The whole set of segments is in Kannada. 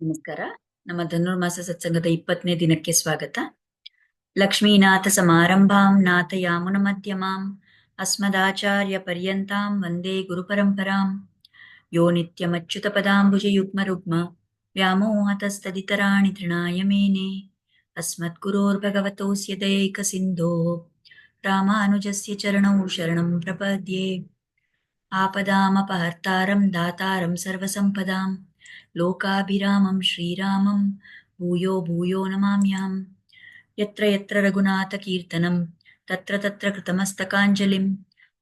ನಮಸ್ಕಾರ ನಮ್ಮ ಧನುರ್ಮಾಸ ಸತ್ಸಂಗದ ಇಪ್ಪತ್ತನೇ ದಿನಕ್ಕೆ ಸ್ವಾಗತ ಲಕ್ಷ್ಮೀನಾಥ ಸಮಾರಂಭಾಂ ನಾಥಯಾಮುನ ಮಧ್ಯಮಾಂ ಅಸ್ಮದಾಚಾರ್ಯ ಪರ್ಯಂತಾಂ ವಂದೇ ಗುರುಪರಂಪರಾಂ ಯೋ ನಿತ್ಯಮಚ್ಯುತ ಪದಾಂಬುಜ ಯುಗ್ಮ ರುಗ್ಮ ವ್ಯಾಮೋಹತಸ್ತದಿತರಾಣಿ ತೃಣಾಯ ಮೇನೆ ಅಸ್ಮದ್ಗುರೋರ್ಭಗವತೋಸ್ಯ ದಯೈಕ ಸಿಂಧೋ ರಾಮಾನುಜಸ್ಯ ಚರಣೌ ಶರಣಂ ಪ್ರಪದ್ಯೆ ಆಪದಾಮಪಹರ್ತಾರಂ ದಾತಾರಂ ಸರ್ವಸಂಪದಾಂ లోకాభిరామం శ్రీరామం భూయో భూయో నమామ్యాం ఎత్ర ఎత్ర రఘునాథకీర్తనం తత్ర తత్ర కృతమస్తకాంజలిం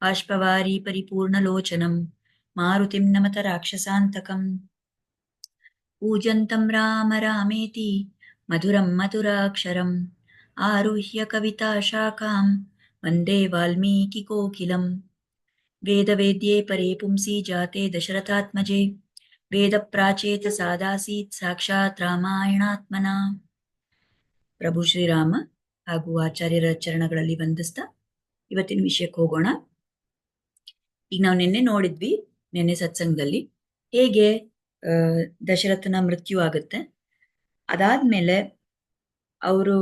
బాష్పవారీ పరిపూర్ణలోచనం మారుతిం నమత రాక్షసాంతకం పూజంతం రామ రామేతి మధురం మధురాక్షరం ఆరుహ్య కవితా శాఖాం వందే వాల్మీకి కోకిలం వేదవేద్యే పరే పుంసి జాతే దశరథాత్మజే ವೇದಪ್ರಾಚೇತ ಸಾದಾಸೀತ್ ಸಾಕ್ಷಾತ್ ರಾಮಾಯಣಾತ್ಮನ ಪ್ರಭು ಶ್ರೀರಾಮ ಹಾಗೂ ಆಚಾರ್ಯರ ಚರಣಗಳಲ್ಲಿ ವಂದಿಸ್ತಾ ಇವತ್ತಿನ ವಿಷಯಕ್ಕೆ ಹೋಗೋಣ. ಈಗ ನಾವು ನಿನ್ನೆ ನೋಡಿದ್ವಿ, ನಿನ್ನೆ ಸತ್ಸಂಗದಲ್ಲಿ ಹೇಗೆ ದಶರಥನ ಮೃತ್ಯು ಆಗುತ್ತೆ. ಅದಾದ್ಮೇಲೆ ಅವರು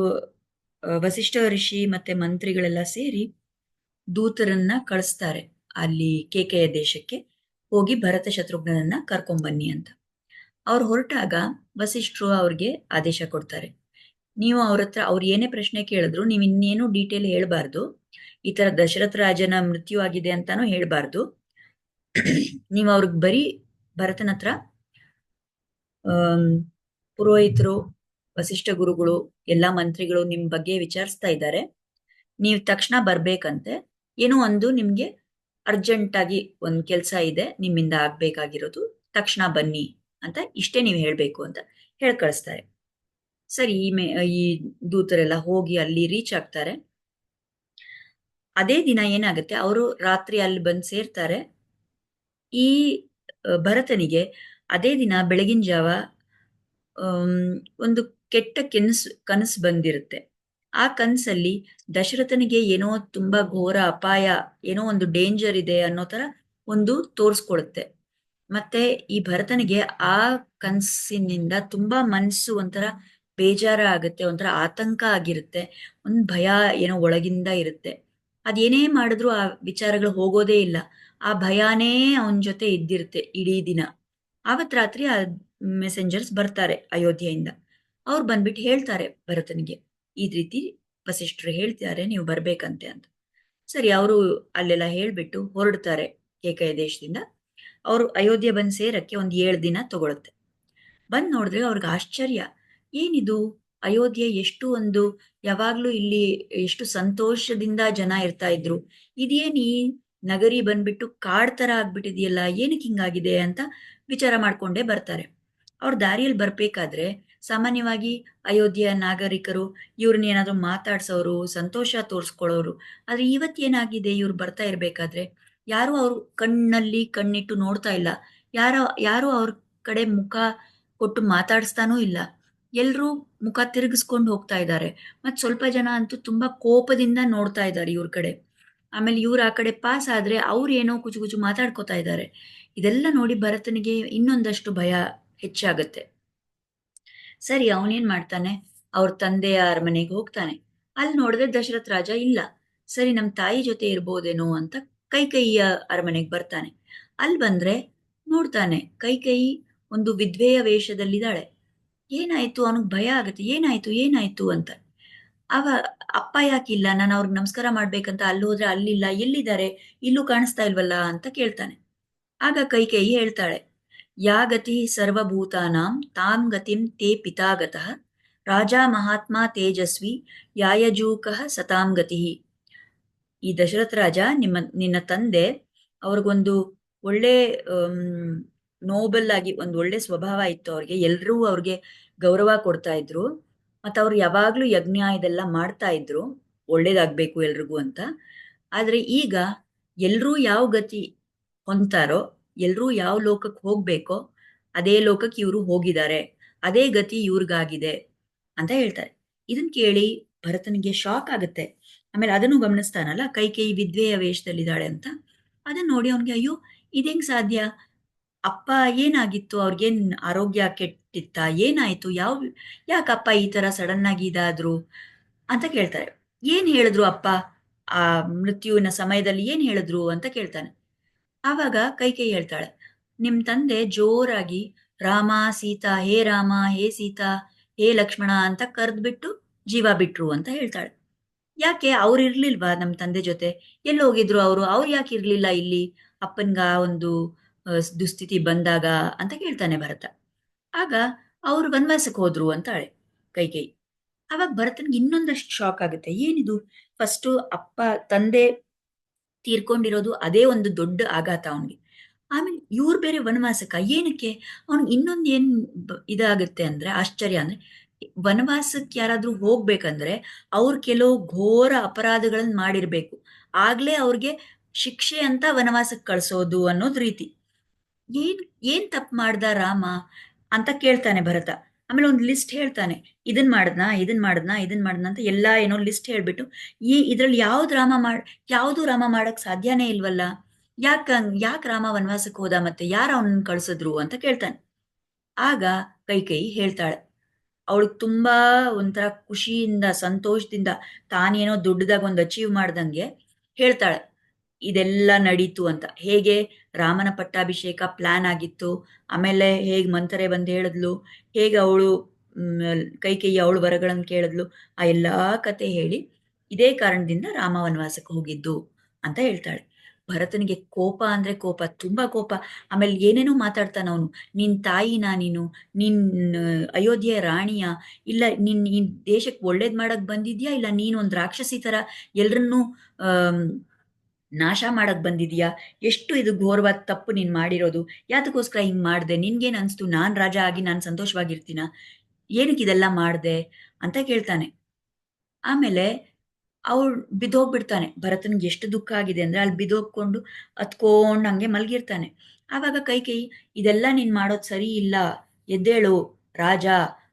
ವಸಿಷ್ಠ ಋಷಿ ಮತ್ತೆ ಮಂತ್ರಿಗಳೆಲ್ಲ ಸೇರಿ ದೂತರನ್ನ ಕಳಿಸ್ತಾರೆ ಅಲ್ಲಿ ಕೇಕೆಯ ದೇಶಕ್ಕೆ. ಹೋಗಿ ಭರತ ಶತ್ರುಘ್ನನ್ನ ಕರ್ಕೊಂಬನ್ನಿ ಅಂತ. ಅವ್ರು ಹೊರಟಾಗ ವಸಿಷ್ಠರು ಅವ್ರಿಗೆ ಆದೇಶ ಕೊಡ್ತಾರೆ. ನೀವು ಅವ್ರ ಹತ್ರ ಅವ್ರು ಏನೇ ಪ್ರಶ್ನೆ ಕೇಳಿದ್ರು ನೀವು ಇನ್ನೇನು ಡೀಟೇಲ್ ಹೇಳ್ಬಾರ್ದು. ಈ ತರ ದಶರಥ ರಾಜನ ಮೃತ್ಯು ಆಗಿದೆ ಅಂತಾನು ಹೇಳ್ಬಾರ್ದು. ನೀವು ಅವ್ರಿಗೆ ಬರೀ ಭರತನ ಹತ್ರ ಪುರೋಹಿತರು, ವಸಿಷ್ಠ ಗುರುಗಳು, ಎಲ್ಲಾ ಮಂತ್ರಿಗಳು ನಿಮ್ ಬಗ್ಗೆ ವಿಚಾರಿಸ್ತಾ ಇದ್ದಾರೆ. ನೀವು ತಕ್ಷಣ ಬರ್ಬೇಕಂತೆ. ಏನೋ ಒಂದು ನಿಮ್ಗೆ ಅರ್ಜೆಂಟ್ ಆಗಿ ಒಂದ್ ಕೆಲ್ಸ ಇದೆ, ನಿಮ್ಮಿಂದ ಆಗ್ಬೇಕಾಗಿರೋದು, ತಕ್ಷಣ ಬನ್ನಿ ಅಂತ ಇಷ್ಟೇ ನೀವು ಹೇಳ್ಬೇಕು ಅಂತ ಹೇಳ್ ಕಳಿಸ್ತಾರೆ ಸರಿ, ಈ ಮೇ, ಈ ದೂತರೆಲ್ಲ ಹೋಗಿ ಅಲ್ಲಿ ರೀಚ್ ಆಗ್ತಾರೆ. ಅದೇ ದಿನ ಏನಾಗುತ್ತೆ, ಅವರು ರಾತ್ರಿ ಅಲ್ಲಿ ಬಂದು ಸೇರ್ತಾರೆ. ಈ ಭರತನಿಗೆ ಅದೇ ದಿನ ಬೆಳಗಿನ ಜಾವ ಒಂದು ಕೆಟ್ಟ ಕೆನಸು, ಕನಸು ಬಂದಿರುತ್ತೆ. ಆ ಕನ್ಸಲ್ಲಿ ದಶರಥನಿಗೆ ಏನೋ ತುಂಬಾ ಘೋರ ಅಪಾಯ, ಏನೋ ಒಂದು ಡೇಂಜರ್ ಇದೆ ಅನ್ನೋ ತರ ಒಂದು ತೋರಿಸ್ಕೊಳುತ್ತೆ. ಮತ್ತೆ ಈ ಭರತನಿಗೆ ಆ ಕನ್ಸಿನಿಂದ ತುಂಬಾ ಮನಸ್ಸು ಒಂಥರ ಬೇಜಾರ ಆಗುತ್ತೆ, ಒಂಥರ ಆತಂಕ ಆಗಿರುತ್ತೆ, ಒಂದ್ ಭಯ ಏನೋ ಒಳಗಿಂದ ಇರುತ್ತೆ. ಅದೇನೇ ಮಾಡಿದ್ರು ಆ ವಿಚಾರಗಳು ಹೋಗೋದೇ ಇಲ್ಲ. ಆ ಭಯಾನೇ ಅವನ ಜೊತೆ ಇದ್ದಿರುತ್ತೆ ಇಡೀ ದಿನ. ಆವತ್ ರಾತ್ರಿ ಆ ಮೆಸೆಂಜರ್ಸ್ ಬರ್ತಾರೆ ಅಯೋಧ್ಯೆಯಿಂದ. ಅವ್ರು ಬಂದ್ಬಿಟ್ಟು ಹೇಳ್ತಾರೆ ಭರತನಿಗೆ. ಈ ರೀತಿ ವಸಿಷ್ಠರು ಹೇಳ್ತಿದ್ದಾರೆ, ನೀವು ಬರ್ಬೇಕಂತೆ ಅಂತ. ಸರಿ, ಅವರು ಅಲ್ಲೆಲ್ಲ ಹೇಳ್ಬಿಟ್ಟು ಹೊರಡ್ತಾರೆ ಕೇಕಯ ದೇಶದಿಂದ. ಅವರು ಅಯೋಧ್ಯೆ ಬಂದು ಸೇರಕ್ಕೆ ಒಂದ್ ಏಳು ದಿನ ತಗೊಳುತ್ತೆ. ಬಂದ್ ನೋಡಿದ್ರೆ ಅವ್ರಿಗೆ ಆಶ್ಚರ್ಯ. ಏನಿದು? ಅಯೋಧ್ಯೆ ಎಷ್ಟು ಒಂದು ಯಾವಾಗ್ಲೂ ಇಲ್ಲಿ ಎಷ್ಟು ಸಂತೋಷದಿಂದ ಜನ ಇರ್ತಾ ಇದ್ರು. ಇದೇನ್ ಈ ನಗರಿ ಬಂದ್ಬಿಟ್ಟು ಕಾಡ್ ತರ ಆಗ್ಬಿಟ್ಟಿದೆಯಲ್ಲ ಏನಕ್ಕೆ ಹಿಂಗಾಗಿದೆ ಅಂತ ವಿಚಾರ ಮಾಡ್ಕೊಂಡೇ ಬರ್ತಾರೆ. ಅವ್ರ ದಾರಿಯಲ್ಲಿ ಬರ್ಬೇಕಾದ್ರೆ ಸಾಮಾನ್ಯವಾಗಿ ಅಯೋಧ್ಯೆಯ ನಾಗರಿಕರು ಇವ್ರನ್ನ ಏನಾದ್ರು ಮಾತಾಡ್ಸೋರು, ಸಂತೋಷ ತೋರಿಸ್ಕೊಳ್ಳೋರು, ಆದ್ರೆ ಇವತ್ತೇನಾಗಿದೆ ಇವ್ರು ಬರ್ತಾ ಇರ್ಬೇಕಾದ್ರೆ ಯಾರು ಅವ್ರು ಕಣ್ಣಲ್ಲಿ ಕಣ್ಣಿಟ್ಟು ನೋಡ್ತಾ ಇಲ್ಲ. ಯಾರ, ಯಾರು ಅವ್ರ ಕಡೆ ಮುಖ ಕೊಟ್ಟು ಮಾತಾಡಿಸ್ತಾನೂ ಇಲ್ಲ. ಎಲ್ಲರೂ ಮುಖ ತಿರುಗಿಸ್ಕೊಂಡು ಹೋಗ್ತಾ ಇದ್ದಾರೆ. ಮತ್ ಸ್ವಲ್ಪ ಜನ ಅಂತೂ ತುಂಬಾ ಕೋಪದಿಂದ ನೋಡ್ತಾ ಇದ್ದಾರೆ ಇವ್ರ ಕಡೆ. ಆಮೇಲೆ ಇವ್ರ ಆ ಕಡೆ ಪಾಸ್ ಆದ್ರೆ ಅವ್ರು ಏನೋ ಕುಚು ಕುಚು ಮಾತಾಡ್ಕೋತಾ ಇದ್ದಾರೆ. ಇದೆಲ್ಲ ನೋಡಿ ಭರತನಿಗೆ ಇನ್ನೊಂದಷ್ಟು ಭಯ ಹೆಚ್ಚಾಗತ್ತೆ. ಸರಿ, ಅವನೇನ್ ಮಾಡ್ತಾನೆ? ಅವ್ರ ತಂದೆಯ ಅರಮನೆಗೆ ಹೋಗ್ತಾನೆ. ಅಲ್ಲಿ ನೋಡಿದ್ರೆ ದಶರಥ ರಾಜ ಇಲ್ಲ. ಸರಿ, ನಮ್ ತಾಯಿ ಜೊತೆ ಇರ್ಬೋದೇನೋ ಅಂತ ಕೈ ಕೈಯ ಅರಮನೆಗೆ ಬರ್ತಾನೆ. ಅಲ್ಲಿ ಬಂದ್ರೆ ನೋಡ್ತಾನೆ ಕೈ ಕೈ ಒಂದು ವಿದ್ವೆಯ ವೇಷದಲ್ಲಿದ್ದಾಳೆ. ಏನಾಯ್ತು? ಅವನಿಗೆ ಭಯ ಆಗುತ್ತೆ. ಏನಾಯ್ತು? ಏನಾಯ್ತು ಅಂತ. ಅವ, ಅಪ್ಪ ಯಾಕಿಲ್ಲ ನಾನು ಅವ್ರಿಗೆ ನಮಸ್ಕಾರ ಮಾಡ್ಬೇಕಂತ ಅಲ್ಲಿ ಹೋದ್ರೆ ಅಲ್ಲಿಲ್ಲ, ಎಲ್ಲಿದ್ದಾರೆ? ಇಲ್ಲೂ ಕಾಣಿಸ್ತಾ ಇಲ್ವಲ್ಲ ಅಂತ ಕೇಳ್ತಾನೆ. ಆಗ ಕೈ ಕೈ ಹೇಳ್ತಾಳೆ ಯಾ ಗತಿ ಸರ್ವಭೂತಾನಾಂ ತಾಂ ಗತಿಂ ತೇ ಪಿತಾಗತಃ ರಾಜಾ ಮಹಾತ್ಮ ತೇಜಸ್ವಿ ಯಾಯಜೂಕಃ ಸತಾಂ ಗತಿ ಈ ದಶರಥ ರಾಜ ನಿಮ್ಮ, ನಿನ್ನ ತಂದೆ, ಅವ್ರಿಗೊಂದು ಒಳ್ಳೆ ನೋಬಲ್ ಆಗಿ, ಒಂದು ಒಳ್ಳೆ ಸ್ವಭಾವ ಇತ್ತು ಅವ್ರಿಗೆ. ಎಲ್ರೂ ಅವ್ರಿಗೆ ಗೌರವ ಕೊಡ್ತಾ ಇದ್ರು. ಮತ್ತು ಅವ್ರು ಯಾವಾಗಲೂ ಯಜ್ಞ ಇದೆಲ್ಲ ಮಾಡ್ತಾ ಇದ್ರು. ಒಳ್ಳೇದಾಗಬೇಕು ಎಲ್ರಿಗೂ ಅಂತ. ಆದರೆ ಈಗ ಎಲ್ಲರೂ ಯಾವ ಗತಿ ಹೊಂತಾರೋ ಎಲ್ರೂ ಯಾವ ಲೋಕಕ್ಕೆ ಹೋಗ್ಬೇಕೋ ಅದೇ ಲೋಕಕ್ಕೆ ಇವರು ಹೋಗಿದ್ದಾರೆ. ಅದೇ ಗತಿ ಇವ್ರಿಗಾಗಿದೆ ಅಂತ ಹೇಳ್ತಾರೆ. ಇದನ್ ಕೇಳಿ ಭರತನಿಗೆ ಶಾಕ್ ಆಗುತ್ತೆ. ಆಮೇಲೆ ಅದನ್ನು ಗಮನಿಸ್ತಾನಲ್ಲ, ಕೈ ಕೈ ವಿದ್ವೆಯ ವೇಷದಲ್ಲಿದ್ದಾಳೆ ಅಂತ. ಅದನ್ನ ನೋಡಿ ಅವನಿಗೆ, ಅಯ್ಯೋ, ಇದೆಂಗ್ ಸಾಧ್ಯ? ಅಪ್ಪ ಏನಾಗಿತ್ತು? ಅವ್ರಿಗೇನ್ ಆರೋಗ್ಯ ಕೆಟ್ಟಿತ್ತ? ಏನಾಯ್ತು? ಯಾವ, ಯಾಕಪ್ಪ ಈ ತರ ಸಡನ್ ಆಗಿ ಇದಾದ್ರು? ಅಂತ ಕೇಳ್ತಾರೆ. ಏನ್ ಹೇಳಿದ್ರು ಅಪ್ಪ? ಆ ಮೃತ್ಯುವಿನ ಸಮಯದಲ್ಲಿ ಏನ್ ಹೇಳಿದ್ರು ಅಂತ ಕೇಳ್ತಾನೆ. ಆವಾಗ ಕೈಕೈ ಹೇಳ್ತಾಳೆ, ನಿಮ್ ತಂದೆ ಜೋರಾಗಿ, ರಾಮ, ಸೀತಾ, ಹೇ ರಾಮ, ಹೇ ಸೀತಾ, ಹೇ ಲಕ್ಷ್ಮಣ ಅಂತ ಕರೆದ್ಬಿಟ್ಟು ಜೀವ ಬಿಟ್ರು ಅಂತ ಹೇಳ್ತಾಳೆ. ಯಾಕೆ ಅವ್ರು ಇರ್ಲಿಲ್ವಾ ನಮ್ ತಂದೆ ಜೊತೆ? ಎಲ್ಲಿ ಹೋಗಿದ್ರು ಅವರು? ಅವ್ರು ಯಾಕೆ ಇರ್ಲಿಲ್ಲ ಇಲ್ಲಿ? ಅಪ್ಪನ್ಗ ಒಂದು ದುಸ್ಥಿತಿ ಬಂದಾಗ ಅಂತ ಕೇಳ್ತಾನೆ ಭರತ. ಆಗ ಅವ್ರು ವನವಾಸಕ್ಕೆ ಹೋದ್ರು ಅಂತಾಳೆ ಕೈಕೈ ಅವಾಗ ಭರತನ್ಗೆ ಇನ್ನೊಂದಷ್ಟು ಶಾಕ್ ಆಗುತ್ತೆ. ಏನಿದು? ಫಸ್ಟು ಅಪ್ಪ, ತಂದೆ ತೀರ್ಕೊಂಡಿರೋದು ಅದೇ ಒಂದು ದೊಡ್ಡ ಆಘಾತ ಅವನಿಗೆ. ಆಮೇಲೆ ಇವ್ರು ಬೇರೆ ವನವಾಸಕ್ಕ ಏನಕ್ಕೆ? ಅವ್ನಿಗೆ ಇನ್ನೊಂದು ಏನ್ ಇದಾಗುತ್ತೆ ಅಂದ್ರೆ, ಆಶ್ಚರ್ಯ ಅಂದ್ರೆ ವನವಾಸಕ್ಕೆ ಯಾರಾದ್ರೂ ಹೋಗ್ಬೇಕಂದ್ರೆ ಅವ್ರು ಕೆಲವು ಘೋರ ಅಪರಾಧಗಳನ್ನ ಮಾಡಿರ್ಬೇಕು. ಆಗ್ಲೇ ಅವ್ರಿಗೆ ಶಿಕ್ಷೆ ಅಂತ ವನವಾಸಕ್ಕೆ ಕಳ್ಸೋದು ಅನ್ನೋದ್ ರೀತಿ. ಏನ್ ಏನ್ ತಪ್ಪು ಮಾಡ್ದ ರಾಮ? ಅಂತ ಕೇಳ್ತಾನೆ ಭರತ. ಆಮೇಲೆ ಒಂದು ಲಿಸ್ಟ್ ಹೇಳ್ತಾನೆ, ಇದನ್ ಮಾಡಿದ್ನಾ ಇದನ್ ಮಾಡಿದ್ನಾ ಇದನ್ ಮಾಡಿದ್ನಾ ಅಂತ ಎಲ್ಲಾ ಏನೋ ಲಿಸ್ಟ್ ಹೇಳ್ಬಿಟ್ಟು, ಈ ಇದ್ರಲ್ಲಿ ಯಾವ್ದು ರಾಮ ಮಾಡ್, ಯಾವ್ದು ರಾಮ ಮಾಡಕ್ ಸಾಧ್ಯನೇ ಇಲ್ವಲ್ಲ? ಯಾಕ ಯಾಕೆ ರಾಮ ವನವಾಸಕ್ಕೆ ಹೋದ ಮತ್ತೆ ಯಾರು ಅವನನ್ನ ಕಳ್ಸಿದ್ರು ಅಂತ ಕೇಳ್ತಾನೆ. ಆಗ ಕೈಕೈ ಹೇಳ್ತಾಳೆ ಅವಳಿಗೆ ತುಂಬಾ ಒಂಥರ ಖುಷಿಯಿಂದ, ಸಂತೋಷದಿಂದ ತಾನೇನೋ ದೊಡ್ಡದಾಗ ಒಂದು ಅಚೀವ್ ಮಾಡ್ದಂಗೆ, ಹೇಳ್ತಾಳೆ. ಇದೆಲ್ಲ ನಡೀತು ಅಂತ. ಹೇಗೆ? ರಾಮನ ಪಟ್ಟಾಭಿಷೇಕ ಪ್ಲಾನ್ ಆಗಿತ್ತು. ಆಮೇಲೆ ಹೇಗೆ ಮಂತರೆ ಬಂದು ಹೇಳಿದ್ಲು? ಹೇಗೆ ಅವಳು ಕೈಕೇಯಿ ಅವಳು ವರಗಳನ್ನು ಕೇಳಿದ್ಲು? ಆ ಎಲ್ಲಾ ಕತೆ ಹೇಳಿ ಇದೇ ಕಾರಣದಿಂದ ರಾಮ ವನವಾಸಕ್ಕೆ ಹೋಗಿದ್ದು ಅಂತ ಹೇಳ್ತಾಳೆ. ಭರತನಿಗೆ ಕೋಪ ಅಂದ್ರೆ ಕೋಪ, ತುಂಬಾ ಕೋಪ. ಆಮೇಲೆ ಏನೇನೋ ಮಾತಾಡ್ತಾನ ಅವನು. ನಿನ್ ತಾಯಿನಾ ನೀನು? ನಿನ್ ಅಯೋಧ್ಯೆಯ ರಾಣಿಯ? ಇಲ್ಲ, ನಿನ್, ಈ ದೇಶಕ್ಕೆ ಒಳ್ಳೇದ್ ಮಾಡಕ್ ಬಂದಿದ್ಯಾ? ಇಲ್ಲ, ನೀನ್ ಒಂದ್ ರಾಕ್ಷಸಿ ತರ? ಎಲ್ರನ್ನೂ ನಾಶ ಮಾಡಕ್ ಬಂದಿದ್ಯಾ? ಎಷ್ಟು ಇದು ಘೋರವಾದ ತಪ್ಪು ನೀನ್ ಮಾಡಿರೋದು? ಯಾತಕ್ಕೋಸ್ಕರ ಹಿಂಗ್ ಮಾಡ್ದೆ? ನಿನ್ಗೇನ್ ಅನ್ಸ್ತು? ನಾನ್ ರಾಜ ಆಗಿ ನಾನ್ ಸಂತೋಷವಾಗಿರ್ತೀನ? ಏನಕ್ಕೆ ಇದೆಲ್ಲ ಮಾಡ್ದೆ? ಅಂತ ಕೇಳ್ತಾನೆ. ಆಮೇಲೆ ಅವಳು ಬಿದ್ದೋಗ್ಬಿಡ್ತಾನೆ. ಭರತನ್ಗೆ ಎಷ್ಟು ದುಃಖ ಆಗಿದೆ ಅಂದ್ರೆ ಅಲ್ಲಿ ಬಿದ್ದೋಗ್ಕೊಂಡು ಅತ್ಕೊಂಡು ಹಂಗೆ ಮಲಗಿರ್ತಾನೆ. ಆವಾಗ ಕೈ ಕೈ ಇದೆಲ್ಲ ನೀನ್ ಮಾಡೋದ್ ಸರಿ ಇಲ್ಲ. ಎದ್ದೇಳು, ರಾಜ,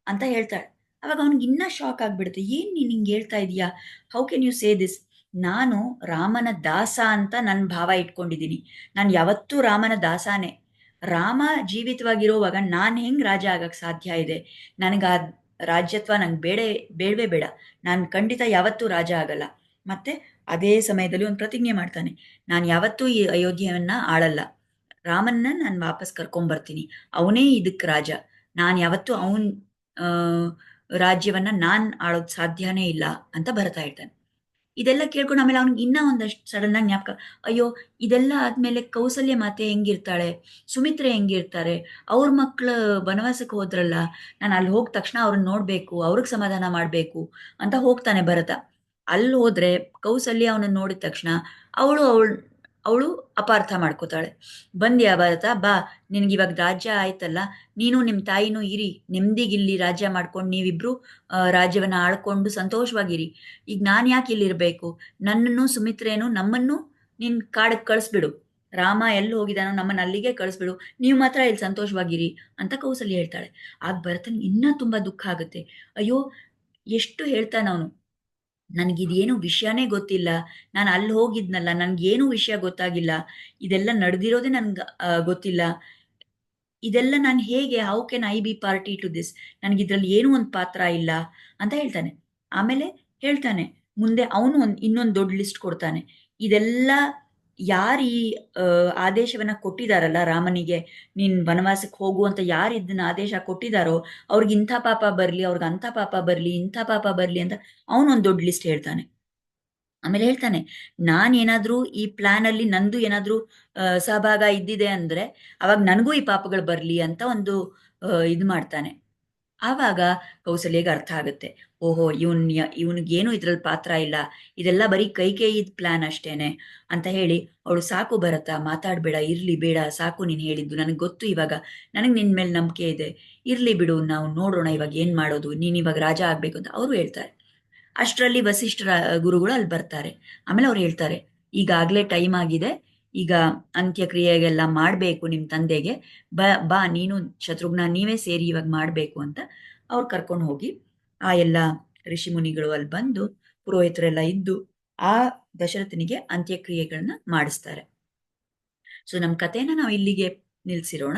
ಅಂತ ಹೇಳ್ತಾಳೆ. ಅವಾಗ ಅವ್ನಿಗೆ ಇನ್ನ ಶಾಕ್ ಆಗ್ಬಿಡುತ್ತೆ. ಏನ್ ನೀನ್ ಹಿಂಗೆ ಹೇಳ್ತಾ ಇದೀಯಾ? How can you say this ನಾನು ರಾಮನ ದಾಸ ಅಂತ ನನ್ನ ಭಾವ ಇಟ್ಕೊಂಡಿದ್ದೀನಿ. ನಾನು ಯಾವತ್ತೂ ರಾಮನ ದಾಸಾನೇ. ರಾಮ ಜೀವಿತವಾಗಿರೋವಾಗ ನಾನು ಹೆಂಗೆ ರಾಜ ಆಗಕ್ಕೆ ಸಾಧ್ಯ ಇದೆ? ನನಗೆ ಆ ರಾಜ್ಯತ್ವ ನಂಗೆ ಬೇಡ, ಬೇಡವೇ ಬೇಡ. ನಾನು ಖಂಡಿತ ಯಾವತ್ತೂ ರಾಜ ಆಗಲ್ಲ. ಮತ್ತೆ ಅದೇ ಸಮಯದಲ್ಲಿ ಒಂದು ಪ್ರತಿಜ್ಞೆ ಮಾಡ್ತಾನೆ. ನಾನು ಯಾವತ್ತೂ ಈ ಅಯೋಧ್ಯೆಯನ್ನು ಆಳಲ್ಲ. ರಾಮನ್ನ ನಾನು ವಾಪಸ್ ಕರ್ಕೊಂಬರ್ತೀನಿ. ಅವನೇ ಇದಕ್ಕೆ ರಾಜ. ನಾನು ಯಾವತ್ತೂ ಅವನ್ ರಾಜ್ಯವನ್ನು ನಾನು ಆಳೋದು ಸಾಧ್ಯನೇ ಇಲ್ಲ ಅಂತ ಬರ್ತಾ ಇರ್ತಾನೆ. ಇದೆಲ್ಲ ಕೇಳ್ಕೊಂಡು ಆಮೇಲೆ ಅವ್ನಿಗೆ ಇನ್ನ ಒಂದಷ್ಟು ಸಡನ್ ಆಗಿ ಜ್ಞಾಪಕ, ಅಯ್ಯೋ, ಇದೆಲ್ಲ ಆದ್ಮೇಲೆ ಕೌಸಲ್ಯ ಮಾತೆ ಹೆಂಗಿರ್ತಾಳೆ? ಸುಮಿತ್ರೆ ಹೆಂಗಿರ್ತಾರೆ? ಅವ್ರ ಮಕ್ಕಳು ಬನವಾಸಕ್ಕೆ ಹೋದ್ರಲ್ಲ, ನಾನು ಅಲ್ಲಿ ಹೋದ ತಕ್ಷಣ ಅವ್ರನ್ನ ನೋಡ್ಬೇಕು, ಅವ್ರಿಗೆ ಸಮಾಧಾನ ಮಾಡ್ಬೇಕು ಅಂತ ಹೋಗ್ತಾನೆ ಭರತ. ಅಲ್ಲಿ ಹೋದ್ರೆ ಕೌಸಲ್ಯ ಅವನನ್ನ ನೋಡಿದ ತಕ್ಷಣ ಅವಳು ಅವಳು ಅವಳು ಅಪಾರ್ಥ ಮಾಡ್ಕೋತಾಳೆ. ಬಂದ್ಯಾ ಭರತ? ಬಾ ನಿನಗಿವಾಗ ರಾಜ್ಯ ಆಯ್ತಲ್ಲ, ನೀನು ನಿಮ್ಮ ತಾಯಿನೂ ಇರಿ ನೆಮ್ಮದಿಗಿಲ್ಲಿ ರಾಜ್ಯ ಮಾಡ್ಕೊಂಡು ನೀವಿಬ್ರು ರಾಜ್ಯವನ್ನು ಆಳ್ಕೊಂಡು ಸಂತೋಷವಾಗಿರಿ. ಈಗ ನಾನು ಯಾಕೆ ಇಲ್ಲಿರಬೇಕು? ನನ್ನನ್ನು ಸುಮಿತ್ರೇನು ನಮ್ಮನ್ನು ನಿನ್ನ ಕಾಡಕ್ಕೆ ಕಳಿಸ್ಬಿಡು. ರಾಮ ಎಲ್ಲಿ ಹೋಗಿದಾನೋ ನಮ್ಮನ್ನ ಅಲ್ಲಿಗೆ ಕಳಿಸ್ಬಿಡು. ನೀವು ಮಾತ್ರ ಇಲ್ಲಿ ಸಂತೋಷವಾಗಿರಿ ಅಂತ ಕೌಸಲ್ಯ ಹೇಳ್ತಾಳೆ. ಆಗ ಭರತನ್ ಇನ್ನೂ ತುಂಬ ದುಃಖ ಆಗುತ್ತೆ. ಅಯ್ಯೋ, ಎಷ್ಟು ಹೇಳ್ತಾನ ಅವನು. ನನಗಿದೇನು ವಿಷಯನೇ ಗೊತ್ತಿಲ್ಲ. ನಾನು ಅಲ್ಲಿ ಹೋಗಿದ್ನಲ್ಲ, ನನಗೇನು ವಿಷಯ ಗೊತ್ತಾಗಿಲ್ಲ. ಇದೆಲ್ಲ ನಡೆದಿರೋದೇ ನನ್ಗೆ ಗೊತ್ತಿಲ್ಲ. ಇದೆಲ್ಲ ನಾನು ಹೇಗೆ how can I be party to this ನನಗಿದ್ರಲ್ಲಿ ಏನೂ ಒಂದು ಪಾತ್ರ ಇಲ್ಲ ಅಂತ ಹೇಳ್ತಾನೆ. ಆಮೇಲೆ ಹೇಳ್ತಾನೆ, ಮುಂದೆ ಅವನು ಒಂದು, ಇನ್ನೊಂದು ದೊಡ್ಡ ಲಿಸ್ಟ್ ಕೊಡ್ತಾನೆ. ಇದೆಲ್ಲ ಯಾರು ಈ ಆದೇಶವನ್ನ ಕೊಟ್ಟಿದಾರಲ್ಲ ರಾಮನಿಗೆ? ನೀನ್ ವನವಾಸಕ್ಕೆ ಹೋಗು ಅಂತ ಯಾರು ಇದನ್ನ ಆದೇಶ ಕೊಟ್ಟಿದಾರೋ, ಅವ್ರಿಗೆ ಇಂಥ ಪಾಪ ಬರ್ಲಿ, ಅವ್ರಿಗೆ ಅಂಥ ಪಾಪ ಬರ್ಲಿ, ಇಂಥ ಪಾಪ ಬರ್ಲಿ ಅಂತ ಅವನೊಂದು ದೊಡ್ಡ ಲಿಸ್ಟ್ ಹೇಳ್ತಾನೆ. ಆಮೇಲೆ ಹೇಳ್ತಾನೆ ನಾನ್ ಏನಾದ್ರೂ ಈ ಪ್ಲಾನ್ ಅಲ್ಲಿ ನಂದು ಏನಾದ್ರೂ ಸಹಭಾಗ ಇದ್ದಿದೆ ಅಂದ್ರೆ, ಅವಾಗ ನನಗೂ ಈ ಪಾಪಗಳು ಬರ್ಲಿ ಅಂತ ಒಂದು ಇದ್ ಮಾಡ್ತಾನೆ. ಆವಾಗ ಕೌಸಲ್ಯಗೆ ಅರ್ಥ ಆಗುತ್ತೆ. ಓಹೋ, ಇವನ್ ಇವನಿಗೇನು ಇದ್ರಲ್ಲಿ ಪಾತ್ರ ಇಲ್ಲ. ಇದೆಲ್ಲ ಬರೀ ಕೈಕೇಯಿದ್ ಪ್ಲಾನ್ ಅಷ್ಟೇನೆ ಅಂತ ಹೇಳಿ ಅವಳು ಸಾಕು ಬರತ್ತ ಮಾತಾಡ್ಬೇಡ, ಇರ್ಲಿ ಬೇಡ, ಸಾಕು ನೀನ್ ಹೇಳಿದ್ದು. ನನಗೆ ಗೊತ್ತು ಇವಾಗ. ನನಗೆ ನಿನ್ ಮೇಲೆ ನಂಬಿಕೆ ಇದೆ. ಇರ್ಲಿ ಬಿಡು, ನಾವು ನೋಡೋಣ ಇವಾಗ ಏನ್ ಮಾಡೋದು, ನೀನ್ ಇವಾಗ ರಾಜ ಆಗ್ಬೇಕು ಅಂತ ಅವರು ಹೇಳ್ತಾರೆ. ಅಷ್ಟರಲ್ಲಿ ವಸಿಷ್ಠರ ಗುರುಗಳು ಅಲ್ಲಿ ಬರ್ತಾರೆ. ಆಮೇಲೆ ಅವ್ರು ಹೇಳ್ತಾರೆ, ಈಗಾಗ್ಲೇ ಟೈಮ್ ಆಗಿದೆ ಈಗ ಅಂತ್ಯಕ್ರಿಯೆಗೆಲ್ಲ ಮಾಡಬೇಕು ನಿಮ್ಮ ತಂದೆಗೆ. ಬ, ಬಾ, ನೀನು ಶತ್ರುಘ್ನ ನೀವೇ ಸೇರಿ ಇವಾಗ ಮಾಡಬೇಕು ಅಂತ ಅವ್ರು ಕರ್ಕೊಂಡು ಹೋಗಿ ಆ ಎಲ್ಲ ಋಷಿ ಮುನಿಗಳು ಅಲ್ಲಿ ಬಂದು ಪುರೋಹಿತರೆಲ್ಲ ಇದ್ದು ಆ ದಶರಥನಿಗೆ ಅಂತ್ಯಕ್ರಿಯೆಗಳನ್ನ ಮಾಡಿಸ್ತಾರೆ. ಸೊ ನಮ್ಮ ಕಥೆನ ನಾವು ಇಲ್ಲಿಗೆ ನಿಲ್ಸಿರೋಣ.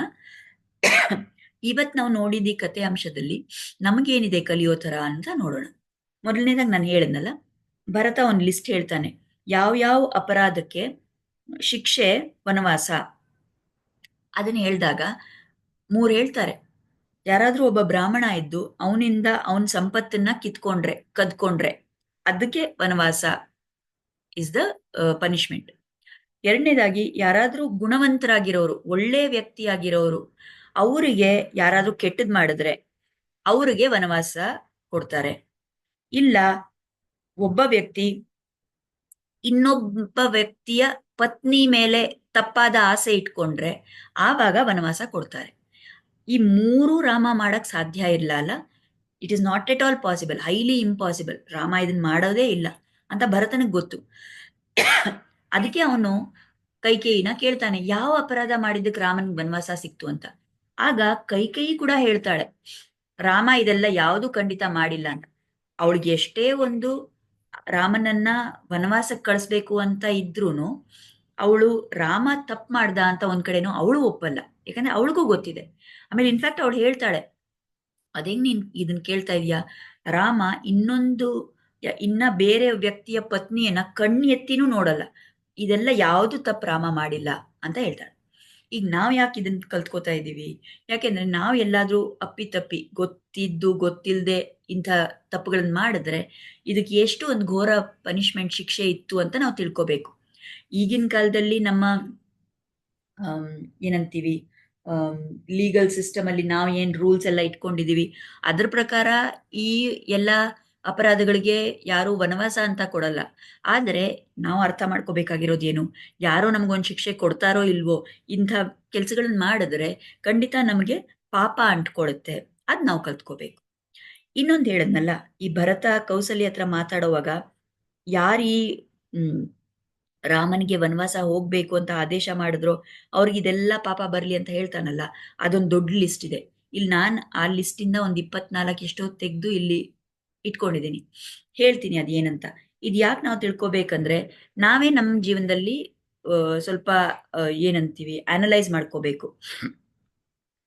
ಇವತ್ ನಾವು ನೋಡಿದ ಈ ಕಥೆ ಅಂಶದಲ್ಲಿ ನಮಗೇನಿದೆ ಕಲಿಯೋ ತರ ಅಂತ ನೋಡೋಣ. ಮೊದಲನೇದಾಗಿ ನಾನು ಹೇಳಿದ್ನಲ್ಲ, ಭರತ ಒಂದು ಲಿಸ್ಟ್ ಹೇಳ್ತಾನೆ. ಯಾವ ಯಾವ ಅಪರಾಧಕ್ಕೆ ಶಿಕ್ಷೆ ವನವಾಸ. ಅದನ್ನ ಹೇಳಿದಾಗ ಮೂರು ಹೇಳ್ತಾರೆ. ಯಾರಾದ್ರೂ ಒಬ್ಬ ಬ್ರಾಹ್ಮಣ ಇದ್ದು ಅವನಿಂದ ಅವನ ಸಂಪತ್ತನ್ನ ಕಿತ್ಕೊಂಡ್ರೆ, ಕದ್ಕೊಂಡ್ರೆ ಅದಕ್ಕೆ ವನವಾಸ ಇಸ್ ದ ಪನಿಷ್ಮೆಂಟ್ ಎರಡನೇದಾಗಿ ಯಾರಾದ್ರೂ ಗುಣವಂತರಾಗಿರೋರು, ಒಳ್ಳೆ ವ್ಯಕ್ತಿಯಾಗಿರೋರು, ಅವರಿಗೆ ಯಾರಾದ್ರೂ ಕೆಟ್ಟದ್ ಮಾಡಿದ್ರೆ ಅವರಿಗೆ ವನವಾಸ ಕೊಡ್ತಾರೆ. ಇಲ್ಲ, ಒಬ್ಬ ವ್ಯಕ್ತಿ ಇನ್ನೊಬ್ಬ ವ್ಯಕ್ತಿಯ ಪತ್ನಿ ಮೇಲೆ ತಪ್ಪಾದ ಆಸೆ ಇಟ್ಕೊಂಡ್ರೆ ಆವಾಗ ವನವಾಸ ಕೊಡ್ತಾರೆ. ಈ ಮೂರು ರಾಮ ಮಾಡಕ್ ಸಾಧ್ಯ ಇಲ್ಲ ಅಲ್ಲ? It is not at all possible highly impossible Rama ಇದನ್ನ ಮಾಡೋದೇ ಇಲ್ಲ ಅಂತ ಭರತನಿಗೆ ಗೊತ್ತು. ಅದಕ್ಕೆ ಅವನು ಕೈಕೇಯಿನ ಕೇಳ್ತಾನೆ, ಯಾವ ಅಪರಾಧ ಮಾಡಿದ್ದಕ್ಕೆ ರಾಮನ್ ವನವಾಸ ಸಿಕ್ತು ಅಂತ? ಆಗ ಕೈಕೇಯಿ ಕೂಡ ಹೇಳ್ತಾಳೆ, ರಾಮ ಇದೆಲ್ಲ ಯಾವುದು ಖಂಡಿತ ಮಾಡಿಲ್ಲ ಅಂತ. ಅವಳಿಗೆ ಎಷ್ಟೇ ಒಂದು ರಾಮನನ್ನ ವನವಾಸಕ್ಕೆ ಕಳಿಸ್ಬೇಕು ಅಂತ ಇದ್ರೂ ಅವಳು ರಾಮ ತಪ್ಪು ಮಾಡ್ದ ಅಂತ ಒಂದ್ ಕಡೆನೂ ಅವಳು ಒಪ್ಪಲ್ಲ. ಯಾಕಂದ್ರೆ ಅವಳಿಗೂ ಗೊತ್ತಿದೆ. ಆಮೇಲೆ ಇನ್ಫ್ಯಾಕ್ಟ್ ಅವಳು ಹೇಳ್ತಾಳೆ ಅದೇ ನೀನ್ ಇದನ್ನ ಕೇಳ್ತಾ ಇದೀಯಾ? ರಾಮ ಇನ್ನೊಂದು ಇನ್ನ ಬೇರೆ ವ್ಯಕ್ತಿಯ ಪತ್ನಿಯನ್ನ ಕಣ್ಣು ಎತ್ತಿನೂ ನೋಡಲ್ಲ. ಇದೆಲ್ಲ ಯಾವುದು ತಪ್ಪು ರಾಮ ಮಾಡಿಲ್ಲ? ಅಂತ ಹೇಳ್ತಾಳೆ. ಈಗ ನಾವು ಯಾಕೆ ಇದನ್ನ ಕಲ್ತ್ಕೋತಾ ಇದ್ದೀವಿ ಯಾಕೆಂದ್ರೆ ನಾವು ಎಲ್ಲಾದ್ರೂ ಅಪ್ಪಿ ತಪ್ಪಿ, ಗೊತ್ತಿದ್ದು ಗೊತ್ತಿಲ್ಲದೆ ಇಂಥ ತಪ್ಪುಗಳನ್ನ ಮಾಡಿದ್ರೆ ಇದಕ್ಕೆ ಎಷ್ಟು ಒಂದು ಘೋರ ಪನಿಷ್ಮೆಂಟ್ ಶಿಕ್ಷೆ ಇತ್ತು ಅಂತ ನಾವು ತಿಳ್ಕೊಬೇಕು. ಈಗಿನ ಕಾಲದಲ್ಲಿ ನಮ್ಮ ಏನಂತೀವಿ ಲೀಗಲ್ ಸಿಸ್ಟಮ್ ಅಲ್ಲಿ ನಾವು ಏನು ರೂಲ್ಸ್ ಎಲ್ಲ ಇಟ್ಕೊಂಡಿದೀವಿ, ಅದ್ರ ಪ್ರಕಾರ ಈ ಎಲ್ಲ ಅಪರಾಧಗಳಿಗೆ ಯಾರು ವನವಾಸ ಅಂತ ಕೊಡಲ್ಲ. ಆದರೆ ನಾವು ಅರ್ಥ ಮಾಡ್ಕೋಬೇಕಾಗಿರೋದೇನು? ಯಾರೋ ನಮಗೊಂದು ಶಿಕ್ಷೆ ಕೊಡ್ತಾರೋ ಇಲ್ವೋ? ಇಂಥ ಕೆಲಸಗಳನ್ನ ಮಾಡಿದ್ರೆ ಖಂಡಿತ ನಮಗೆ ಪಾಪ ಅಂಟ್ಕೊಳುತ್ತೆ. ಅದ್ ನಾವು ಕಲ್ತ್ಕೋಬೇಕು. ಇನ್ನೊಂದು ಹೇಳದ್ನಲ್ಲ, ಈ ಭರತ ಕೌಸಲ್ಯ ಹತ್ರ ಮಾತಾಡುವಾಗ ಯಾರೀ ಹ್ಮ್, ರಾಮನಿಗೆ ವನವಾಸ ಹೋಗ್ಬೇಕು ಅಂತ ಆದೇಶ ಮಾಡಿದ್ರು ಅವ್ರಿಗೆ ಇದೆಲ್ಲ ಪಾಪ ಬರ್ಲಿ ಅಂತ ಹೇಳ್ತಾನಲ್ಲ, ಅದೊಂದು ದೊಡ್ಡ ಲಿಸ್ಟ್ ಇದೆ. ಇಲ್ಲಿ ನಾನ್ ಆ ಲಿಸ್ಟ್ ಇಂದ ಒಂದ್ ಇಪ್ಪತ್ನಾಲ್ಕು ಎಷ್ಟೋ ತೆಗೆದು ಇಲ್ಲಿ ಇಟ್ಕೊಂಡಿದ್ದೀನಿ. ಹೇಳ್ತೀನಿ ಅದೇನಂತ. ಇದು ಯಾಕೆ ನಾವು ತಿಳ್ಕೊಬೇಕಂದ್ರೆ, ನಾವೇ ನಮ್ಮ ಜೀವನದಲ್ಲಿ ಸ್ವಲ್ಪ ಏನಂತೀವಿ ಅನಲೈಸ್ ಮಾಡ್ಕೋಬೇಕು.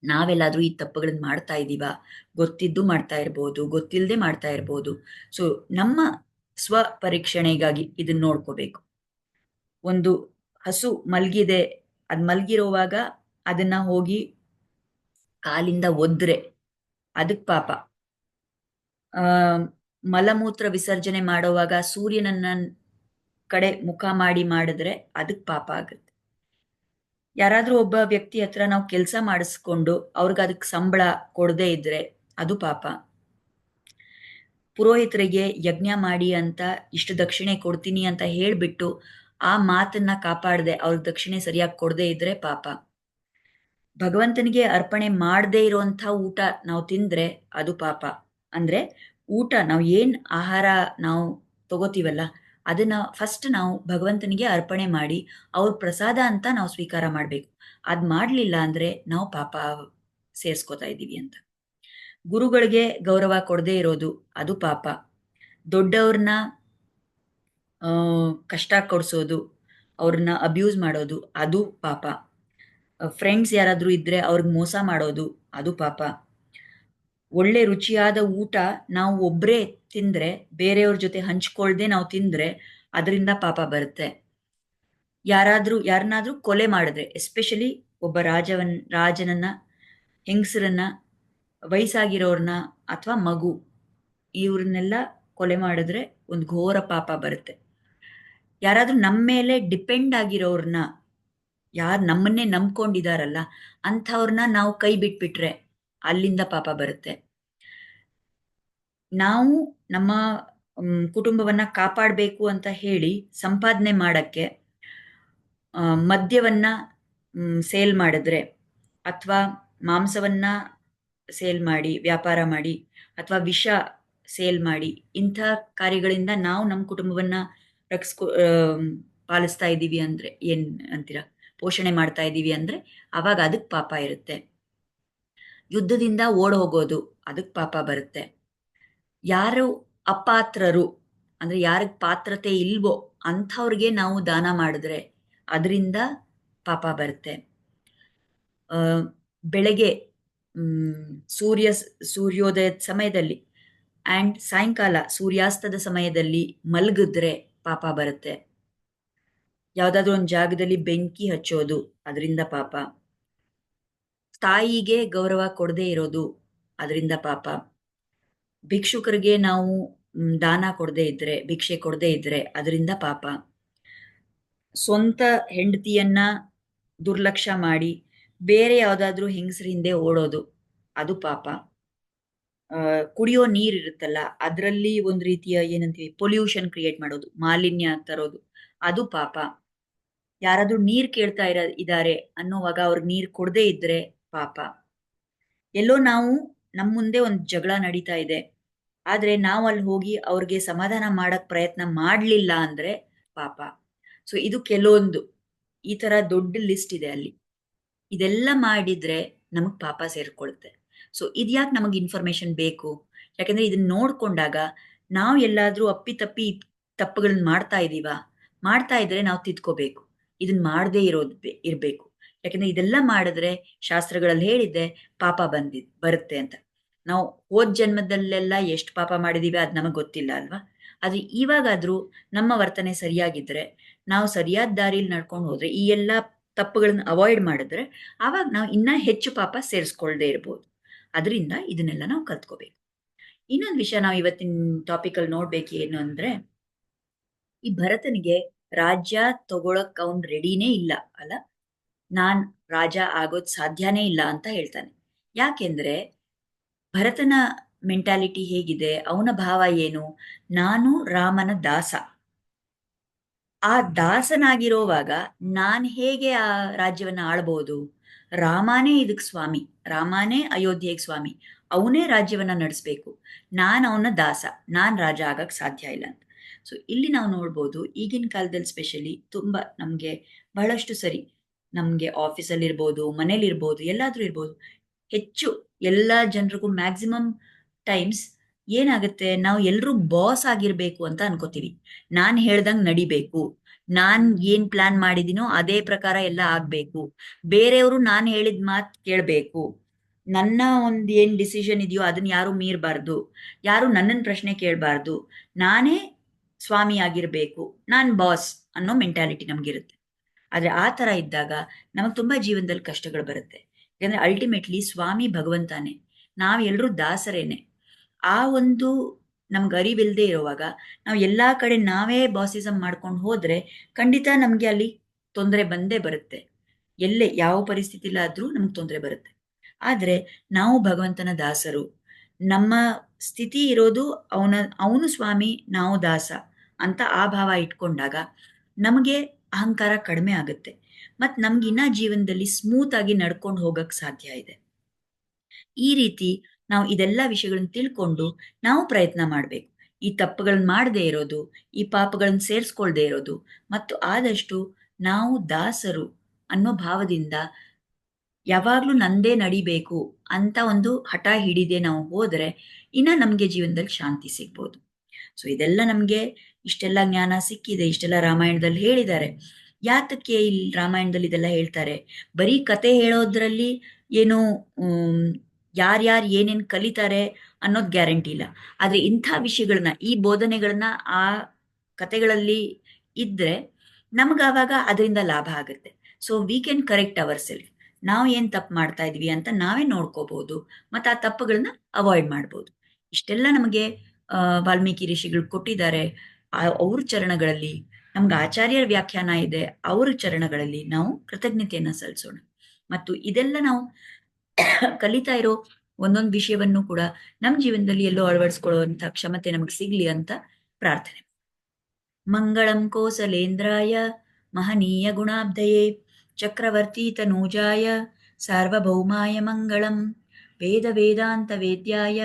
ನಾವೆಲ್ಲಾದ್ರೂ ಈ ತಪ್ಪುಗಳನ್ನ ಮಾಡ್ತಾ ಇದೀವಾ. ಗೊತ್ತಿದ್ದು ಮಾಡ್ತಾ ಇರ್ಬೋದು ಗೊತ್ತಿಲ್ಲದೆ ಮಾಡ್ತಾ ಇರ್ಬೋದು. ಸೊ ನಮ್ಮ ಸ್ವ ಪರೀಕ್ಷಣೆಗಾಗಿ ಇದನ್ನ ನೋಡ್ಕೋಬೇಕು. ಒಂದು ಹಸು ಮಲ್ಗಿದೆ, ಅದ್ ಮಲ್ಗಿರೋವಾಗ ಅದನ್ನ ಹೋಗಿ ಕಾಲಿಂದ ಒದ್ರೆ. ಅದಕ್ ಪಾಪ. ಮಲಮೂತ್ರ ವಿಸರ್ಜನೆ ಮಾಡುವಾಗ ಸೂರ್ಯನನ್ನ ಕಡೆ ಮುಖ ಮಾಡಿ ಮಾಡಿದ್ರೆ ಅದಕ್ಕೆ ಪಾಪ ಆಗುತ್ತೆ. ಯಾರಾದ್ರೂ ಒಬ್ಬ ವ್ಯಕ್ತಿ ಹತ್ರ ನಾವು ಕೆಲಸ ಮಾಡಿಸ್ಕೊಂಡು ಅವ್ರಿಗೆ ಅದಕ್ಕೆ ಸಂಬಳ ಕೊಡದೇ ಇದ್ರೆ ಅದು ಪಾಪ. ಪುರೋಹಿತರಿಗೆ ಯಜ್ಞ ಮಾಡಿ ಅಂತ ಇಷ್ಟು ದಕ್ಷಿಣೆ ಕೊಡ್ತೀನಿ ಅಂತ ಹೇಳ್ಬಿಟ್ಟು ಆ ಮಾತನ್ನ ಕಾಪಾಡದೆ ಅವ್ರ ದಕ್ಷಿಣೆ ಸರಿಯಾಗಿ ಕೊಡದೇ ಇದ್ರೆ ಪಾಪ. ಭಗವಂತನಿಗೆ ಅರ್ಪಣೆ ಮಾಡದೇ ಇರುವಂತ ಊಟ ನಾವು ತಿಂದ್ರೆ ಅದು ಪಾಪ. ಅಂದ್ರೆ ಊಟ ನಾವು ಏನು ಆಹಾರ ನಾವು ತಗೋತೀವಲ್ಲ, ಅದನ್ನ ಫಸ್ಟ್ ನಾವು ಭಗವಂತನಿಗೆ ಅರ್ಪಣೆ ಮಾಡಿ ಅವ್ರ ಪ್ರಸಾದ ಅಂತ ನಾವು ಸ್ವೀಕಾರ ಮಾಡಬೇಕು. ಅದ್ ಮಾಡಲಿಲ್ಲ ಅಂದ್ರೆ ನಾವು ಪಾಪ ಸೇರ್ಸ್ಕೋತಾ ಇದ್ದೀವಿ ಅಂತ. ಗುರುಗಳಿಗೆ ಗೌರವ ಕೊಡದೇ ಇರೋದು ಅದು ಪಾಪ. ದೊಡ್ಡವ್ರನ್ನ ಕಷ್ಟ ಕೊಡಿಸೋದು ಅವ್ರನ್ನ ಅಬ್ಯೂಸ್ ಮಾಡೋದು ಅದು ಪಾಪ. ಫ್ರೆಂಡ್ಸ್ ಯಾರಾದರೂ ಇದ್ದರೆ ಅವ್ರಿಗೆ ಮೋಸ ಮಾಡೋದು ಅದು ಪಾಪ. ಒಳ್ಳೆ ರುಚಿಯಾದ ಊಟ ನಾವು ಒಬ್ಬರೇ ತಿಂದ್ರೆ, ಬೇರೆಯವ್ರ ಜೊತೆ ಹಂಚ್ಕೊಳ್ದೆ ನಾವು ತಿಂದ್ರೆ ಅದರಿಂದ ಪಾಪ ಬರುತ್ತೆ. ಯಾರಾದರೂ, ಯಾರನ್ನಾದರೂ ಕೊಲೆ ಮಾಡಿದ್ರೆ ಎಸ್ಪೆಷಲಿ ಒಬ್ಬ ರಾಜವನ್, ರಾಜನನ್ನ, ಹೆಂಗಸರನ್ನ, ವಯಸ್ಸಾಗಿರೋರ್ನ ಅಥವಾ ಮಗು, ಇವ್ರನ್ನೆಲ್ಲ ಕೊಲೆ ಮಾಡಿದ್ರೆ ಒಂದು ಘೋರ ಪಾಪ ಬರುತ್ತೆ. ಯಾರಾದರೂ ನಮ್ಮ ಮೇಲೆ ಡಿಪೆಂಡ್ ಆಗಿರೋರ್ನ, ಯಾರು ನಮ್ಮನ್ನೇ ನಂಬ್ಕೊಂಡಿದಾರಲ್ಲ, ಅಂಥವ್ರನ್ನ ನಾವು ಕೈ ಬಿಟ್ಬಿಟ್ರೆ ಅಲ್ಲಿಂದ ಪಾಪ ಬರುತ್ತೆ. ನಾವು ನಮ್ಮ ಕುಟುಂಬವನ್ನ ಕಾಪಾಡಬೇಕು ಅಂತ ಹೇಳಿ ಸಂಪಾದನೆ ಮಾಡಕ್ಕೆ ಮದ್ಯವನ್ನ ಸೇಲ್ ಮಾಡಿದ್ರೆ ಅಥವಾ ಮಾಂಸವನ್ನ ಸೇಲ್ ಮಾಡಿ, ವ್ಯಾಪಾರ ಮಾಡಿ ಅಥವಾ ವಿಷ ಸೇಲ್ ಮಾಡಿ ಇಂಥ ಕಾರ್ಯಗಳಿಂದ ನಾವು ನಮ್ಮ ಕುಟುಂಬವನ್ನ ರಕ್ಷಿಸ್ಕೊ ಪಾಲಿಸ್ತಾ ಇದ್ದೀವಿ ಅಂದ್ರೆ ಏನ್ ಅಂತೀರಾ? ಪೋಷಣೆ ಮಾಡ್ತಾ ಇದ್ದೀವಿ ಅಂದ್ರೆ ಅವಾಗ ಅದಕ್ಕೆ ಪಾಪ ಇರುತ್ತೆ. ಯುದ್ಧದಿಂದ ಓಡ್ ಹೋಗೋದು ಅದಕ್ಕೆ ಪಾಪ ಬರುತ್ತೆ. ಯಾರು ಅಪಾತ್ರರು, ಅಂದ್ರೆ ಯಾರಿಗೆ ಪಾತ್ರತೆ ಇಲ್ವೋ ಅಂಥವ್ರಿಗೆ ನಾವು ದಾನ ಮಾಡಿದ್ರೆ ಅದರಿಂದ ಪಾಪ ಬರುತ್ತೆ. ಬೆಳಗ್ಗೆ ಸೂರ್ಯ ಸೂರ್ಯೋದಯದ ಸಮಯದಲ್ಲಿ ಆ್ಯಂಡ್ ಸಾಯಂಕಾಲ ಸೂರ್ಯಾಸ್ತದ ಸಮಯದಲ್ಲಿ ಮಲಗಿದ್ರೆ ಪಾಪ ಬರುತ್ತೆ. ಯಾವುದಾದ್ರೂ ಒಂದು ಜಾಗದಲ್ಲಿ ಬೆಂಕಿ ಹಚ್ಚೋದು, ಅದರಿಂದ ಪಾಪ. ತಾಯಿಗೆ ಗೌರವ ಕೊಡದೇ ಇರೋದು ಅದರಿಂದ ಪಾಪ. ಭಿಕ್ಷುಕರಿಗೆ ನಾವು ದಾನ ಕೊಡದೇ ಇದ್ರೆ, ಭಿಕ್ಷೆ ಕೊಡದೇ ಇದ್ರೆ ಅದರಿಂದ ಪಾಪ. ಸ್ವಂತ ಹೆಂಡತಿಯನ್ನ ದುರ್ಲಕ್ಷ್ಯ ಮಾಡಿ ಬೇರೆ ಯಾವುದಾದ್ರೂ ಹಿಂದೆ ಓಡೋದು, ಅದು ಪಾಪ. ಕುಡಿಯೋ ನೀರು ಇರುತ್ತಲ್ಲ, ಅದರಲ್ಲಿ ಒಂದು ರೀತಿಯ ಏನಂತೀವಿ, ಪೊಲ್ಯೂಷನ್ ಕ್ರಿಯೇಟ್ ಮಾಡೋದು, ಮಾಲಿನ್ಯ ತರೋದು, ಅದು ಪಾಪ. ಯಾರಾದ್ರೂ ನೀರ್ ಕೇಳ್ತಾ ಇರ ಇದ್ದಾರೆ ಅನ್ನೋವಾಗ ಅವ್ರಿಗೆ ನೀರ್ ಕೊಡದೇ ಇದ್ರೆ ಪಾಪ. ಎಲ್ಲೋ ನಾವು ನಮ್ಮ ಮುಂದೆ ಒಂದು ಜಗಳ ನಡೀತಾ ಇದೆ. ಆದ್ರೆ ನಾವು ಅಲ್ಲಿ ಹೋಗಿ ಅವ್ರಿಗೆ ಸಮಾಧಾನ ಮಾಡಕ್ ಪ್ರಯತ್ನ ಮಾಡಲಿಲ್ಲ ಅಂದ್ರೆ ಪಾಪ. ಸೊ, ಇದು ಕೆಲವೊಂದು. ಈ ತರ ದೊಡ್ಡ ಲಿಸ್ಟ್ ಇದೆ ಅಲ್ಲಿ. ಇದೆಲ್ಲ ಮಾಡಿದ್ರೆ ನಮಗೆ ಪಾಪ ಸೇರ್ಕೊಳುತ್ತೆ. ಸೊ ಇದ್ಯಾಕೆ ನಮಗೆ ಇನ್ಫಾರ್ಮೇಶನ್ ಬೇಕು? ಯಾಕಂದ್ರೆ ಇದನ್ನ ನೋಡ್ಕೊಂಡಾಗ ನಾವು ಎಲ್ಲಾದ್ರೂ ಅಪ್ಪಿ ತಪ್ಪಿ ತಪ್ಪುಗಳನ್ನ ಮಾಡ್ತಾ ಇದೀವ. ಮಾಡ್ತಾ ಇದ್ರೆ ನಾವು ತಿದ್ಕೋಬೇಕು. ಇದನ್ನ ಮಾಡದೇ ಇರೋದು ಇರ್ಬೇಕು. ಯಾಕಂದ್ರೆ ಇದೆಲ್ಲ ಮಾಡಿದ್ರೆ ಶಾಸ್ತ್ರಗಳಲ್ಲಿ ಹೇಳಿದ್ದೆ ಪಾಪ ಬಂದಿದ್ ಬರುತ್ತೆ ಅಂತ. ನಾವು ಹೋದ್ ಜನ್ಮದಲ್ಲೆಲ್ಲ ಎಷ್ಟು ಪಾಪ ಮಾಡಿದೀವಿ ಅದು ನಮಗೆ ಗೊತ್ತಿಲ್ಲ ಅಲ್ವಾ? ಅದು ಇವಾಗಾದ್ರೂ ನಮ್ಮ ವರ್ತನೆ ಸರಿಯಾಗಿದ್ರೆ ನಾವು ಸರಿಯಾದ ದಾರಿಲಿ ನಡ್ಕೊಂಡು ಹೋದ್ರೆ ಈ ಎಲ್ಲ ತಪ್ಪುಗಳನ್ನು ಅವಾಯ್ಡ್ ಮಾಡಿದ್ರೆ ಆವಾಗ ನಾವು ಇನ್ನ ಹೆಚ್ಚು ಪಾಪ ಸೇರಿಸ್ಕೊಳ್ದೇ ಇರ್ಬೋದು. ಅದರಿಂದ ಇದನ್ನೆಲ್ಲ ನಾವು ಕಲ್ತ್ಕೋಬೇಕು. ಇನ್ನೊಂದು ವಿಷಯ ನಾವು ಇವತ್ತಿನ ಟಾಪಿಕ್ ಅಲ್ಲಿ ನೋಡ್ಬೇಕು ಏನು ಅಂದ್ರೆ ಈ ಭರತನಿಗೆ ರಾಜ್ಯ ತಗೊಳಕ್ ಅವನ್ ರೆಡಿನೇ ಇಲ್ಲ ಅಲ್ಲ? ನಾನ್ ರಾಜ ಆಗೋದ್ ಸಾಧ್ಯನೇ ಇಲ್ಲ ಅಂತ ಹೇಳ್ತಾನೆ. ಯಾಕೆಂದ್ರೆ ಭರತನ ಮೆಂಟಾಲಿಟಿ ಹೇಗಿದೆ, ಅವನ ಭಾವ ಏನು? ನಾನು ರಾಮನ ದಾಸ. ಆ ದಾಸನಾಗಿರೋವಾಗ ನಾನ್ ಹೇಗೆ ಆ ರಾಜ್ಯವನ್ನ ಆಳ್ಬಹುದು ರಾಮಾನೇ ಇದಕ್ ಸ್ವಾಮಿ, ರಾಮಾನೇ ಅಯೋಧ್ಯೆಗೆ ಸ್ವಾಮಿ, ಅವನೇ ರಾಜ್ಯವನ್ನ ನಡೆಸ್ಬೇಕು. ನಾನ್ ಅವನ ದಾಸ, ನಾನ್ ರಾಜ ಆಗಕ್ ಸಾಧ್ಯ ಇಲ್ಲ ಅಂತ. ಸೊ ಇಲ್ಲಿ ನಾವು ನೋಡ್ಬೋದು ಈಗಿನ ಕಾಲದಲ್ಲಿ ಸ್ಪೆಷಲಿ ತುಂಬಾ ನಮ್ಗೆ ಬಹಳಷ್ಟು ಸರಿ ನಮ್ಗೆ ಆಫೀಸಲ್ಲಿ ಇರ್ಬೋದು ಮನೇಲಿ ಇರ್ಬೋದು ಎಲ್ಲಾದ್ರೂ ಇರ್ಬೋದು. ಹೆಚ್ಚು ಎಲ್ಲ ಜನರಿಗೂ ಮ್ಯಾಕ್ಸಿಮಮ್ ಟೈಮ್ಸ್ ಏನಾಗುತ್ತೆ, ನಾವು ಎಲ್ಲರೂ ಬಾಸ್ ಆಗಿರ್ಬೇಕು ಅಂತ ಅನ್ಕೋತೀವಿ. ನಾನ್ ಹೇಳ್ದಂಗ್ ನಡಿಬೇಕು. ನಾನ್ ಏನ್ ಪ್ಲಾನ್ ಮಾಡಿದೀನೋ ಅದೇ ಪ್ರಕಾರ ಎಲ್ಲ ಆಗ್ಬೇಕು. ಬೇರೆಯವರು ನಾನ್ ಹೇಳಿದ ಮಾತ್ ಕೇಳ್ಬೇಕು. ನನ್ನ ಒಂದು ಏನ್ ಡಿಸಿಷನ್ ಇದೆಯೋ ಅದನ್ನ ಯಾರು ಮೀರ್ಬಾರ್ದು. ಯಾರು ನನ್ನನ್ ಪ್ರಶ್ನೆ ಕೇಳಬಾರ್ದು. ನಾನೇ ಸ್ವಾಮಿ ಆಗಿರ್ಬೇಕು. ನಾನ್ ಬಾಸ್ ಅನ್ನೋ ಮೆಂಟಾಲಿಟಿ ನಮ್ಗಿರುತ್ತೆ. ಆದ್ರೆ ಆ ಥರ ಇದ್ದಾಗ ನಮಗೆ ತುಂಬಾ ಜೀವನದಲ್ಲಿ ಕಷ್ಟಗಳು ಬರುತ್ತೆ. ಯಾಕಂದ್ರೆ ಅಲ್ಟಿಮೇಟ್ಲಿ ಸ್ವಾಮಿ ಭಗವಂತನೇ ನಾವ್ ಎಲ್ರೂ ದಾಸರೇನೆ. ಆ ಒಂದು ನಮ್ಗೆ ಅರಿವಿಲ್ಲದೆ ಇರುವಾಗ ನಾವು ಎಲ್ಲಾ ಕಡೆ ನಾವೇ ಬಾಸಿಸಮ್ ಮಾಡ್ಕೊಂಡು ಹೋದ್ರೆ ಖಂಡಿತ ನಮಗೆ ಅಲ್ಲಿ ತೊಂದರೆ ಬಂದೇ ಬರುತ್ತೆ. ಎಲ್ಲೇ ಯಾವ ಪರಿಸ್ಥಿತಿಲಾದರೂ ನಮ್ಗೆ ತೊಂದರೆ ಬರುತ್ತೆ. ಆದ್ರೆ ನಾವು ಭಗವಂತನ ದಾಸರು. ನಮ್ಮ ಸ್ಥಿತಿ ಇರೋದು ಅವನ, ಅವನು ಸ್ವಾಮಿ, ನಾವು ದಾಸ ಅಂತ ಆ ಭಾವ ಇಟ್ಕೊಂಡಾಗ ನಮಗೆ ಅಹಂಕಾರ ಕಡಿಮೆ ಆಗುತ್ತೆ. ಮತ್ ನಮ್ಗೆ ಇನ್ನ ಜೀವನದಲ್ಲಿ ಸ್ಮೂತ್ ಆಗಿ ನಡ್ಕೊಂಡು ಹೋಗಕ್ಕೆ ಸಾಧ್ಯ ಇದೆ. ಈ ರೀತಿ ನಾವು ಇದೆಲ್ಲ ವಿಷಯಗಳನ್ನ ತಿಳ್ಕೊಂಡು ನಾವು ಪ್ರಯತ್ನ ಮಾಡ್ಬೇಕು. ಈ ತಪ್ಪುಗಳನ್ನ ಮಾಡದೇ ಇರೋದು, ಈ ಪಾಪಗಳನ್ನ ಸೇರಿಸ್ಕೊಳ್ದೇ ಇರೋದು, ಮತ್ತು ಆದಷ್ಟು ನಾವು ದಾಸರು ಅನ್ನೋ ಭಾವದಿಂದ ಯಾವಾಗಲೂ ನಂದೇ ನಡಿಬೇಕು ಅಂತ ಒಂದು ಹಠ ಹಿಡಿದೆ ನಾವು ಹೋದ್ರೆ ಇನ್ನ ನಮಗೆ ಜೀವನದಲ್ಲಿ ಶಾಂತಿ ಸಿಗ್ಬೋದು. ಸೊ ಇದೆಲ್ಲ ನಮ್ಗೆ ಇಷ್ಟೆಲ್ಲ ಜ್ಞಾನ ಸಿಕ್ಕಿದೆ, ಇಷ್ಟೆಲ್ಲ ರಾಮಾಯಣದಲ್ಲಿ ಹೇಳಿದ್ದಾರೆ. ಯಾತಕ್ಕೆ ಇಲ್ಲಿ ರಾಮಾಯಣದಲ್ಲಿ ಇದೆಲ್ಲ ಹೇಳ್ತಾರೆ? ಬರೀ ಕತೆ ಹೇಳೋದ್ರಲ್ಲಿ ಏನು ಯಾರ್ಯಾರು ಏನೇನು ಕಲಿತಾರೆ ಅನ್ನೋದು ಗ್ಯಾರಂಟಿ ಇಲ್ಲ. ಆದ್ರೆ ಇಂಥ ವಿಷಯಗಳನ್ನ, ಈ ಬೋಧನೆಗಳನ್ನ ಆ ಕತೆಗಳಲ್ಲಿ ಇದ್ರೆ ನಮಗಾವಾಗ ಅದರಿಂದ ಲಾಭ ಆಗುತ್ತೆ. So we can correct our self ನಾವು ಏನ್ ತಪ್ಪು ಮಾಡ್ತಾ ಇದ್ವಿ ಅಂತ ನಾವೇ ನೋಡ್ಕೋಬಹುದು. ಮತ್ತೆ ಆ ತಪ್ಪುಗಳನ್ನ ಅವಾಯ್ಡ್ ಮಾಡ್ಬೋದು. ಇಷ್ಟೆಲ್ಲ ನಮಗೆ ವಾಲ್ಮೀಕಿ ಋಷಿಗಳು ಕೊಟ್ಟಿದ್ದಾರೆ ಅವ್ರ ಚರಣಗಳಲ್ಲಿ, ನಮ್ಗೆ ಆಚಾರ್ಯರ ವ್ಯಾಖ್ಯಾನ ಇದೆ, ಅವ್ರ ಚರಣಗಳಲ್ಲಿ ನಾವು ಕೃತಜ್ಞತೆಯನ್ನ ಸಲ್ಲಿಸೋಣ. ಮತ್ತು ಇದೆಲ್ಲ ನಾವು ಕಲಿತಾ ಇರೋ ಒಂದೊಂದು ವಿಷಯವನ್ನು ಕೂಡ ನಮ್ಮ ಜೀವನದಲ್ಲಿ ಎಲ್ಲೋ ಅಳವಡಿಸ್ಕೊಳ್ಳುವಂತ ಕ್ಷಮತೆ ನಮಗೆ ಸಿಗ್ಲಿ ಅಂತ ಪ್ರಾರ್ಥನೆ. ಮಂಗಳಂ ಕೋಸಲೇಂದ್ರಾಯ, ಮಹನೀಯ ಗುಣಾಬ್ಧಯೇ ಚಕ್ರವರ್ತಿ ತನೂಜಾಯ ಸಾರ್ವಭೌಮಾಯ ಮಂಗಳಂ, ವೇದ ವೇದಾಂತ ವೇದ್ಯಾಯ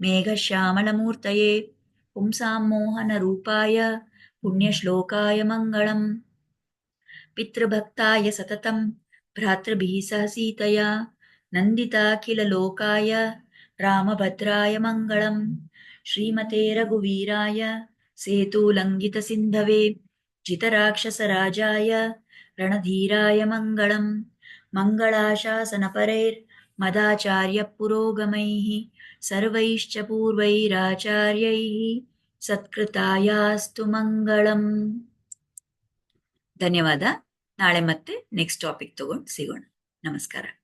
मेघश्यामलमूर्तये। पुंसां मोहनरूपाय पुण्यश्लोकाय मङ्गलम्। पितृभक्ताय सततं भ्रातृभिः सीतया नन्दिताखिललोकाय रामभद्राय मङ्गलम्। श्रीमते रघुवीराय सेतुलङ्घितसिन्धवे। जितराक्षसराजाय रणधीराय मङ्गलम्। मङ्गलाशासनपरैर्मदाचार्यपुरोगमैः ಸರ್ವೈಶ್ಚ ಪೂರ್ವೈರಾಚಾರ್ಯೈ ಸತ್ಕೃತಾಯಾಸ್ತು ಮಂಗಳಂ. ಧನ್ಯವಾದ. ನಾಳೆ ಮತ್ತೆ ನೆಕ್ಸ್ಟ್ ಟಾಪಿಕ್ ತಗೊಂಡು ಸಿಗೋಣ. ನಮಸ್ಕಾರ.